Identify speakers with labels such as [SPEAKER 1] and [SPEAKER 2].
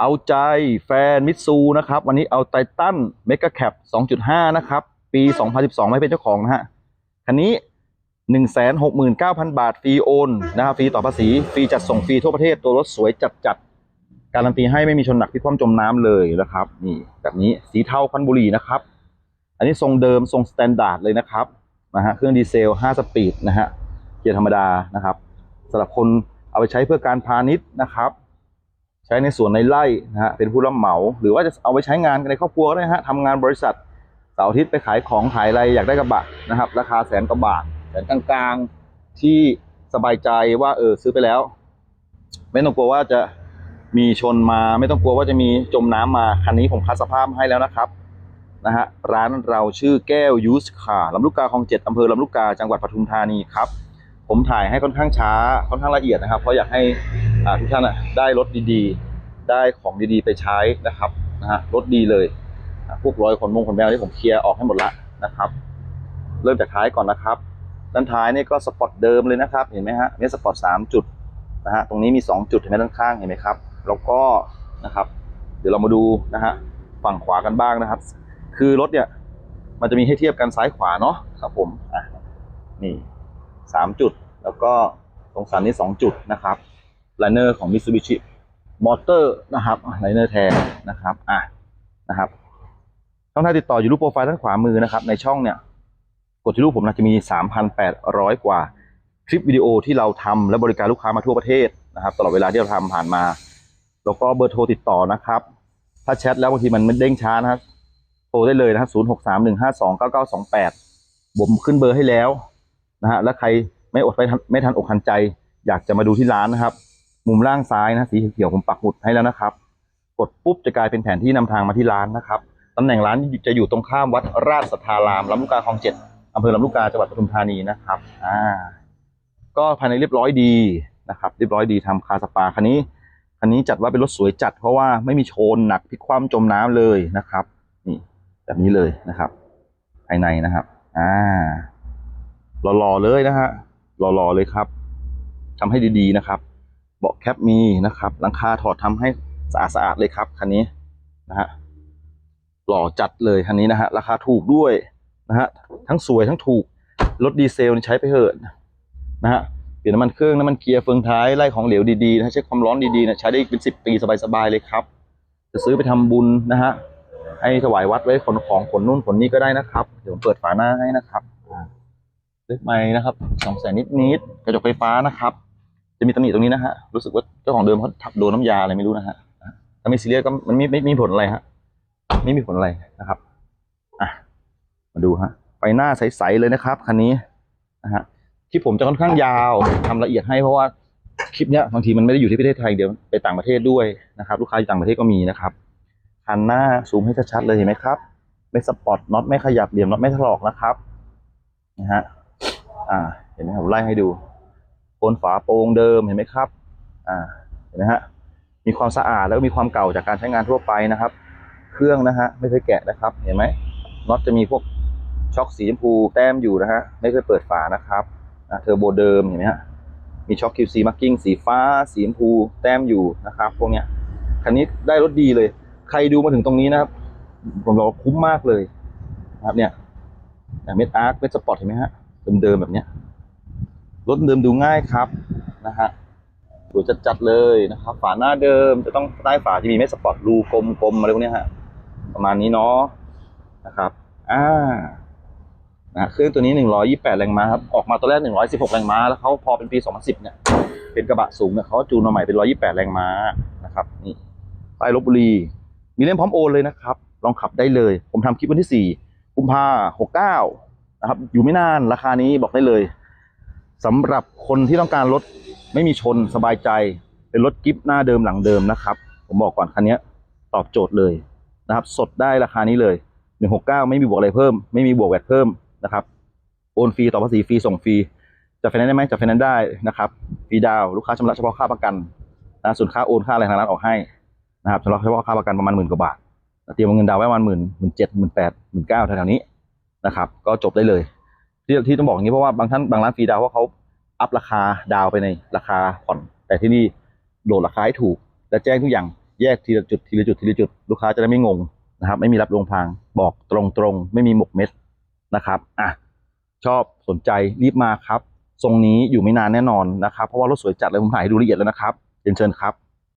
[SPEAKER 1] เอาใจแฟนมิตซูนะครับ วันนี้เอาไททันเมกะแคป2.5 นะครับ ปี 2012 ไม่เป็นเจ้าของนะฮะ คันนี้ 169,000 บาท ฟรีโอนนะครับ ฟรีต่อภาษี ฟรีจัดส่งฟรีทั่วประเทศ ตัวรถสวยจัดจัดๆการันตีให้ไม่มีชนหนักที่คว่ำจมน้ำเลยนะครับ นี่แบบนี้ สีเทาคันบุรีนะครับ อันนี้ทรงเดิมทรงสแตนดาร์ดเลยนะครับ นะฮะ เครื่องดีเซล 5 สปีดนะฮะ เกียร์ธรรมดานะครับสำหรับคนเอาไปใช้เพื่อการพาณิชย์นะครับ ใช้ในส่วนในไร่นะฮะเป็นผู้รับเหมา หรือว่าจะเอาไปใช้งานในครอบครัวก็ได้ฮะทำงานบริษัทเสาร์อาทิตย์ไปขายของขายอะไรอยากได้กระบะนะครับ ราคาแสนกว่าบาทแสนกลางๆที่สบายใจว่าเออซื้อไปแล้ว ไม่ต้องกลัวว่าจะมีชนมาไม่ต้องกลัวว่าจะมีจมน้ำมาคันนี้ผมคัดสภาพให้แล้วนะครับนะฮะร้านเราชื่อแก้วยูสคาร์ลำลูกกาคลองเจ็ดอำเภอลำลูกกาจังหวัดปทุมธานีครับ ผมถ่ายให้ค่อนข้างช้าค่อนข้างละเอียดนะครับ เพราะอยากให้ ทุกท่านน่ะได้รถดีๆ ได้ของดีๆไปใช้นะครับนะฮะรถดีเลยพวกรอยขนมงขนแมวที่ผมเคลียร์ออกให้หมดละนะครับ เริ่มจากท้ายก่อนนะครับ ด้านท้ายนี่ก็สปอร์ตเดิมเลยนะครับ เห็นไหมฮะนี่สปอร์ตสามจุดนะฮะตรงนี้มีสองจุดเห็นไหมด้านข้างเห็นไหมครับแล้วก็นะครับ เดี๋ยวเรามาดูนะฮะฝั่งขวากันบ้างนะครับ คือรถเนี่ยมันจะมีให้เทียบกันซ้ายขวาเนาะครับผมอะนี่สามจุด แล้วก็ตรงสันนี่สองจุดนะครับ ไลเนอร์ของ Mitsubishi มอเตอร์นะครับไลเนอร์แทนนะครับอะนะครับช่องทางติดต่ออยู่รูปโปรไฟล์ด้านขวามือนะครับ ในช่องเนี่ย กดที่รูปผมนะจะมี 3,800 กว่า คลิปวิดีโอที่เราทำและบริการลูกค้ามาทั่วประเทศนะครับ ตลอดเวลาที่เราทำผ่านมา แล้วก็เบอร์โทรติดต่อนะครับ ถ้าแชทแล้วบางทีมันไม่เด้งช้านะครับโทรได้เลยนะครับ0 6 3 1 5 2 9 9 2 8ผมขึ้นเบอร์ให้แล้วนะฮะ แล้วใครไม่อดไปทันไม่ทันอกทันใจ อยากจะมาดูที่ร้านนะครับ มุมล่างซ้ายนะสีเขียวผมปักหมุดให้แล้วนะครับ กดปุ๊บจะกลายเป็นแผนที่นำทางมาที่ร้านนะครับตำแหน่งร้านจะอยู่ตรงข้ามวัดราชสัทธารามลำลูกกาคลองเจ็ดอำเภอลำลูกกาจังหวัดปทุมธานีนะครับอ่าก็ภายในเรียบร้อยดีนะครับ เรียบร้อยดีทำคาสปาคันนี้คันนี้จัดว่าเป็นรถสวยจัดเพราะว่าไม่มีโชนหนักพลิกคว่ำจมน้ำเลยนะครับ นี่ แบบนี้เลยนะครับ ภายในนะครับอ่าหล่อๆเลยนะฮะหล่อๆเลยครับทำให้ดีๆนะครับ เบาะแคปมีนะครับ หลังคาถอดทำให้สะอาดๆเลยครับคันนี้นะฮะหล่อจัดเลยคันนี้นะฮะราคาถูกด้วยนะฮะทั้งสวยทั้งถูกรถดีเซลใช้ไปเถอะนะฮะเปลี่ยนน้ำมันเครื่องน้ำมันเกียร์เฟืองท้ายไล่ของเหลวดีๆนะเช็ความร้อนดีๆนะใช้ได้อีกเป็นสิบปีสบายๆเลยครับ จะซื้อไปทำบุญนะฮะให้ถวายวัดไว้ขนของขนนู่นขนนี้ก็ได้นะครับ เดี๋ยวเปิดฝาหน้าให้นะครับเล็กไม้นะครับสองแสนนิดๆกระจกไฟฟ้านะครับ จะมีตำหนิตรงนี้นะฮะ รู้สึกว่าเจ้าของเดิมเขาทับโดนน้ำยาอะไรไม่รู้นะฮะถ้าไม่ซีเรียสก็มันไม่ไม่มีผลอะไรฮะ ไม่มีผลอะไรนะครับอะมาดูฮะไฟหน้าใสๆเลยนะครับคันนี้นะฮะคลิปผมจะค่อนข้างยาวทำละเอียดให้เพราะว่าคลิปเนี้ยบางทีมันไม่ได้อยู่ที่ประเทศไทยเดี๋ยวไปต่างประเทศด้วยนะครับ ลูกค้าอยู่ต่างประเทศก็มีนะครับคันหน้าซูมให้ชัดๆเลยเห็นไหมครับ ไม่สปอร์ตน็อตไม่ขยับเหลี่ยมน็อตไม่ถลอกนะครับนะฮะอ่า เห็นไหมครับผมไล่ให้ดู โคนฝาโปรงเดิมเห็นไหมครับอ่าเห็นไหมฮะมีความสะอาดแล้วก็มีความเก่าจากการใช้งานทั่วไปนะครับ เครื่องนะฮะไม่เคยแกะนะครับ เห็นไหมน็อตจะมีพวกช็อคสีชมพูแต้มอยู่นะฮะไม่เคยเปิดฝานะครับเทอร์โบเดิมเห็นไหมฮะมีช็อค QC marking สีฟ้า สีชมพูแต้มอยู่นะครับพวกเนี้ยคันนี้ได้รถดีเลย ใครดูมาถึงตรงนี้นะครับผมบอกคุ้มมากเลยนะครับเนี่ยเม็ดอาร์คเม็ดสปอร์ตเห็นไหมฮะเดิมๆแบบเนี้ย รถเดิมดูง่ายครับนะฮะสวยจัดๆเลยนะครับ ฝาหน้าเดิมจะต้องใต้ฝาจะมีเม็ดสปอร์ตรูกลมๆอะไรพวกเนี้ยฮะประมาณนี้เนาะนะครับอ่านะเครื่องตัวนี้ 128 แรงม้าครับ ออกมาตอนแรก 116 แรงม้า แล้วเขาพอเป็นปี 2010 เนี่ย เป็นกระบะสูงเนี่ยเขาจูนมาใหม่เป็น 128 แรงม้านะครับ นี่ใต้ลบบุรี มีเล่มพร้อมโอนเลยนะครับ ลองขับได้เลย ผมทำคลิปวันที่ 4 กุมภาหกเก้านะครับ อยู่ไม่นาน ราคานี้บอกได้เลย สำหรับคนที่ต้องการรถไม่มีชนสบายใจ เป็นรถกิฟหน้าเดิมหลังเดิมนะครับ ผมบอกก่อนคันนี้ตอบโจทย์เลยนะครับ สดได้ราคานี้เลย169 ไม่มีบวกอะไรเพิ่ม ไม่มีบวกแวดเพิ่มนะครับ โอนฟรีต่อภาษีฟรีส่งฟรีจะไฟแนนซ์ได้ไหมจะไฟแนนซ์ได้นะครับฟรีดาวลูกค้าชำระเฉพาะค่าประกันนะส่วนค่าโอนค่าอะไรทางร้านออกให้นะครับสำรับเฉพาะค่าประกันประมาณหมื่นกว่าบาทเตรียมเงินดาวไว้ประมาณหมื่นหมื่นเจ็ดหมื่นแปดหมื่นเก้าแถวๆนี้นะครับ ก็จบได้เลย ที่ที่ต้องบอกอย่างนี้เพราะว่าบางท่านบางร้านฟรีดาวน์เพราเขาอัพราคาดาวไปในราคาผ่อน แต่ที่นี่โดดราคาให้ถูก และแจ้งทุกอย่างแยกทีละจุดทีละจุดทีละจุดลูกค้าจะได้ไม่งงนะครับไม่มีรับลวงพางบอกตรงๆ ไม่มีหมกเม็ดนะครับอะชอบสนใจรีบมาครับ ทรงนี้อยู่ไม่นานแน่นอนนะครับ เพราะว่ารถสวยจัดเลยผมถ่ายให้ดูละเอียดแล้วนะครับเรียนเชิญครับ